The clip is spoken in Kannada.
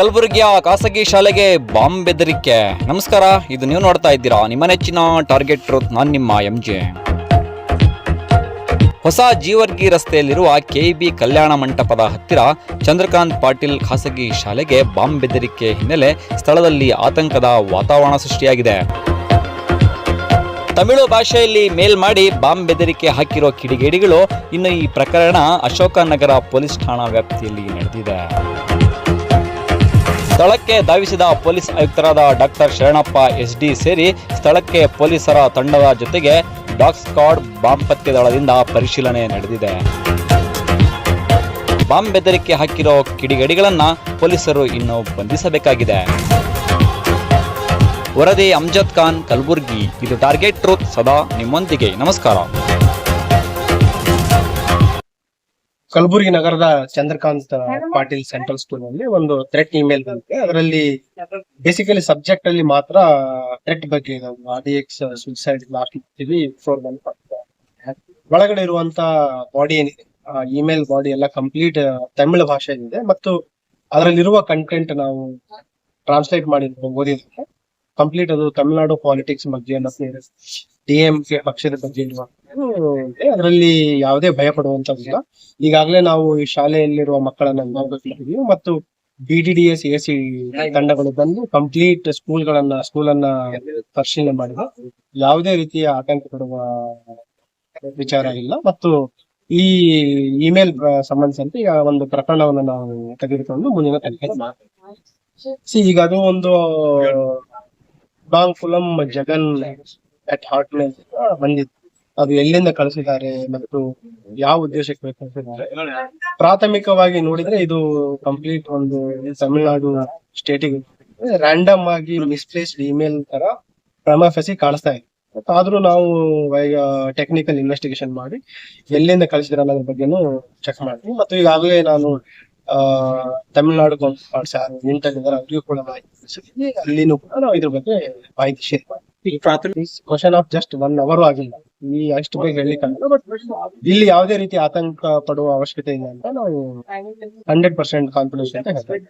ಕಲಬುರಗಿಯ ಖಾಸಗಿ ಶಾಲೆಗೆ ಬಾಂಬ್ ಬೆದರಿಕೆ. ನಮಸ್ಕಾರ, ಇದು ನೀವು ನೋಡ್ತಾ ಇದ್ದೀರಾ. ನಿಮ್ಮ ನೆಚ್ಚಿನ ಟಾರ್ಗೆಟ್ ಟ್ರೂತ್, ನಾನು ನಿಮ್ಮ ಎಂ ಜೆ ಹೊಸ ಜೀವರ್ಗಿ ರಸ್ತೆಯಲ್ಲಿರುವ ಕೆಇಬಿ ಕಲ್ಯಾಣ ಮಂಟಪದ ಹತ್ತಿರ ಚಂದ್ರಕಾಂತ್ ಪಾಟೀಲ್ ಖಾಸಗಿ ಶಾಲೆಗೆ ಬಾಂಬ್ ಬೆದರಿಕೆ ಹಿನ್ನೆಲೆ ಸ್ಥಳದಲ್ಲಿ ಆತಂಕದ ವಾತಾವರಣ ಸೃಷ್ಟಿಯಾಗಿದೆ. ತಮಿಳು ಭಾಷೆಯಲ್ಲಿ ಮೇಲ್ ಮಾಡಿ ಬಾಂಬ್ ಬೆದರಿಕೆ ಹಾಕಿರೋ ಕಿಡಿಗೇಡಿಗಳು ಇನ್ನು ಈ ಪ್ರಕರಣ ಅಶೋಕನಗರ ಪೊಲೀಸ್ ಠಾಣಾ ವ್ಯಾಪ್ತಿಯಲ್ಲಿ ನಡೆದಿದೆ. ಸ್ಥಳಕ್ಕೆ ಧಾವಿಸಿದ ಪೊಲೀಸ್ ಆಯುಕ್ತರಾದ ಡಾಕ್ಟರ್ ಶರಣಪ್ಪ ಎಸ್ ಡಿ ಸೇರಿ ಸ್ಥಳಕ್ಕೆ ಪೊಲೀಸರ ತಂಡದ ಜೊತೆಗೆ ಡಾಗ್ ಸ್ಕ್ವಾಡ್ ಬಾಂಬ್ ಪತ್ತೆ ದಳದಿಂದ ಪರಿಶೀಲನೆ ನಡೆದಿದೆ. ಬಾಂಬ್ ಬೆದರಿಕೆ ಹಾಕಿರೋ ಕಿಡಿಗಡಿಗಳನ್ನು ಪೊಲೀಸರು ಇನ್ನು ಬಂಧಿಸಬೇಕಾಗಿದೆ. ವರದಿ ಅಮ್ಜದ್ ಖಾನ್ ಕಲಬುರ್ಗಿ, ಇದು ಟಾರ್ಗೆಟ್ ಟ್ರೂತ್ ಸದಾ ನಿಮ್ಮೊಂದಿಗೆ. ನಮಸ್ಕಾರ. ಕಲಬುರಗಿ ನಗರದ ಚಂದ್ರಕಾಂತ್ ಪಾಟೀಲ್ ಸೆಂಟ್ರಲ್ ಸ್ಕೂಲ್ನಲ್ಲಿ ಒಂದು ಥ್ರೆಟ್ ಇಮೇಲ್ ಬಂದಿದೆ. ಅದರಲ್ಲಿ ಬೇಸಿಕಲಿ ಸಬ್ಜೆಕ್ಟ್ ಅಲ್ಲಿ ಮಾತ್ರ ಥ್ರೆಟ್ ಬಗ್ಗೆ R D X suicide four one ಒಳಗಡೆ ಇರುವಂತ ಬಾಡಿ ಏನಿದೆ ಇಮೇಲ್ ಬಾಡಿ ಎಲ್ಲ ಕಂಪ್ಲೀಟ್ ತಮಿಳು ಭಾಷೆಯಲ್ಲಿದೆ. ಮತ್ತು ಅದರಲ್ಲಿರುವ ಕಂಟೆಂಟ್ ನಾವು ಟ್ರಾನ್ಸ್ಲೇಟ್ ಮಾಡಿ ಓದಿದ್ರೆ ಕಂಪ್ಲೀಟ್ ಅದು ತಮಿಳುನಾಡು ಪಾಲಿಟಿಕ್ಸ್ ಬಗ್ಗೆ ಮತ್ತೆ ಡಿ ಎಂ ಕೆ ಪಕ್ಷದ ಬಗ್ಗೆ ಅದರಲ್ಲಿ ಯಾವುದೇ ಭಯ ಪಡುವಂತದಿಲ್ಲ ಈಗಾಗಲೇ ನಾವು ಈ ಶಾಲೆಯಲ್ಲಿರುವ ಮಕ್ಕಳನ್ನ ನೋಡ್ಬೇಕಿದ್ದೀವಿ ಮತ್ತು B D D S A C ತಂಡಗಳು ಬಂದು ಕಂಪ್ಲೀಟ್ ಸ್ಕೂಲ್ಗಳನ್ನ ಸ್ಕೂಲನ್ನ ಪರಿಶೀಲನೆ ಮಾಡಿದೆ. ಯಾವುದೇ ರೀತಿಯ ಆತಂಕ ಪಡುವ ವಿಚಾರ ಇಲ್ಲ. ಮತ್ತು ಈ ಇಮೇಲ್ ಸಂಬಂಧಿಸಿದಂತೆ ಒಂದು ಪ್ರಕರಣವನ್ನು ನಾವು ತೆಗೆದುಕೊಂಡು ಮುಂದಿನ ತನಿಖೆ ಈಗ ಅದು ಒಂದು ಬಾಂಗ್ಕುಲಂ ಜಗನ್ ಅಟ್ ಹಾರ್ಟ್ ಬಂದಿತ್ತು ಅದು ಎಲ್ಲಿಂದ ಕಳಿಸಿದ್ದಾರೆ ಮತ್ತು ಯಾವ ಉದ್ದೇಶಕ್ಕೆ ಕಳಿಸಿದ್ದಾರೆ ಪ್ರಾಥಮಿಕವಾಗಿ ನೋಡಿದ್ರೆ ಇದು ಕಂಪ್ಲೀಟ್ ಒಂದು ತಮಿಳುನಾಡು ಸ್ಟೇಟಿಗೆ ರ್ಯಾಂಡಮ್ ಆಗಿ ಮಿಸ್ಪ್ಲೇಸ್ಡ್ ಇಮೇಲ್ ತರ ಪ್ರಮಫೆಸಿ ಕಾಣಿಸ್ತಾ ಇದೆ. ಆದ್ರೂ ನಾವು ಟೆಕ್ನಿಕಲ್ ಇನ್ವೆಸ್ಟಿಗೇಷನ್ ಮಾಡಿ ಎಲ್ಲಿಂದ ಕಳಿಸಿದ್ರೆ ಅನ್ನೋದ್ರ ಬಗ್ಗೆನೂ ಚೆಕ್ ಮಾಡ್ತೀವಿ. ಮತ್ತು ಈಗಾಗಲೇ ನಾನು ತಮಿಳುನಾಡು ಕಾನ್ಸ್ ಯಾರು ಇದ್ದಾರೆ ಅವ್ರಿಗೂ ಕೂಡ ಮಾಹಿತಿ ಅಲ್ಲಿನೂ ಕೂಡ ನಾವು ಇದ್ರ ಬಗ್ಗೆ ಮಾಹಿತಿ ಶೇರ್ ಮಾಡ್ತೀವಿ question of just one hour ಆಗಿಲ್ಲ. ಈ ಅಷ್ಟು ಬೇಗ ಹೇಳಲಿಕ್ಕಾಗಲ್ಲ ಬಟ್ ಇಲ್ಲಿ ಯಾವುದೇ ರೀತಿ ಆತಂಕ ಪಡುವ ಅವಶ್ಯಕತೆ ಇಲ್ಲ ಅಂತ ನಾವು ಹಂಡ್ರೆಡ್ ಪರ್ಸೆಂಟ್ ಕಾನ್ಫಿಡೆನ್ಸ್ ಅಂತ ಹೇಳ್ತೀವಿ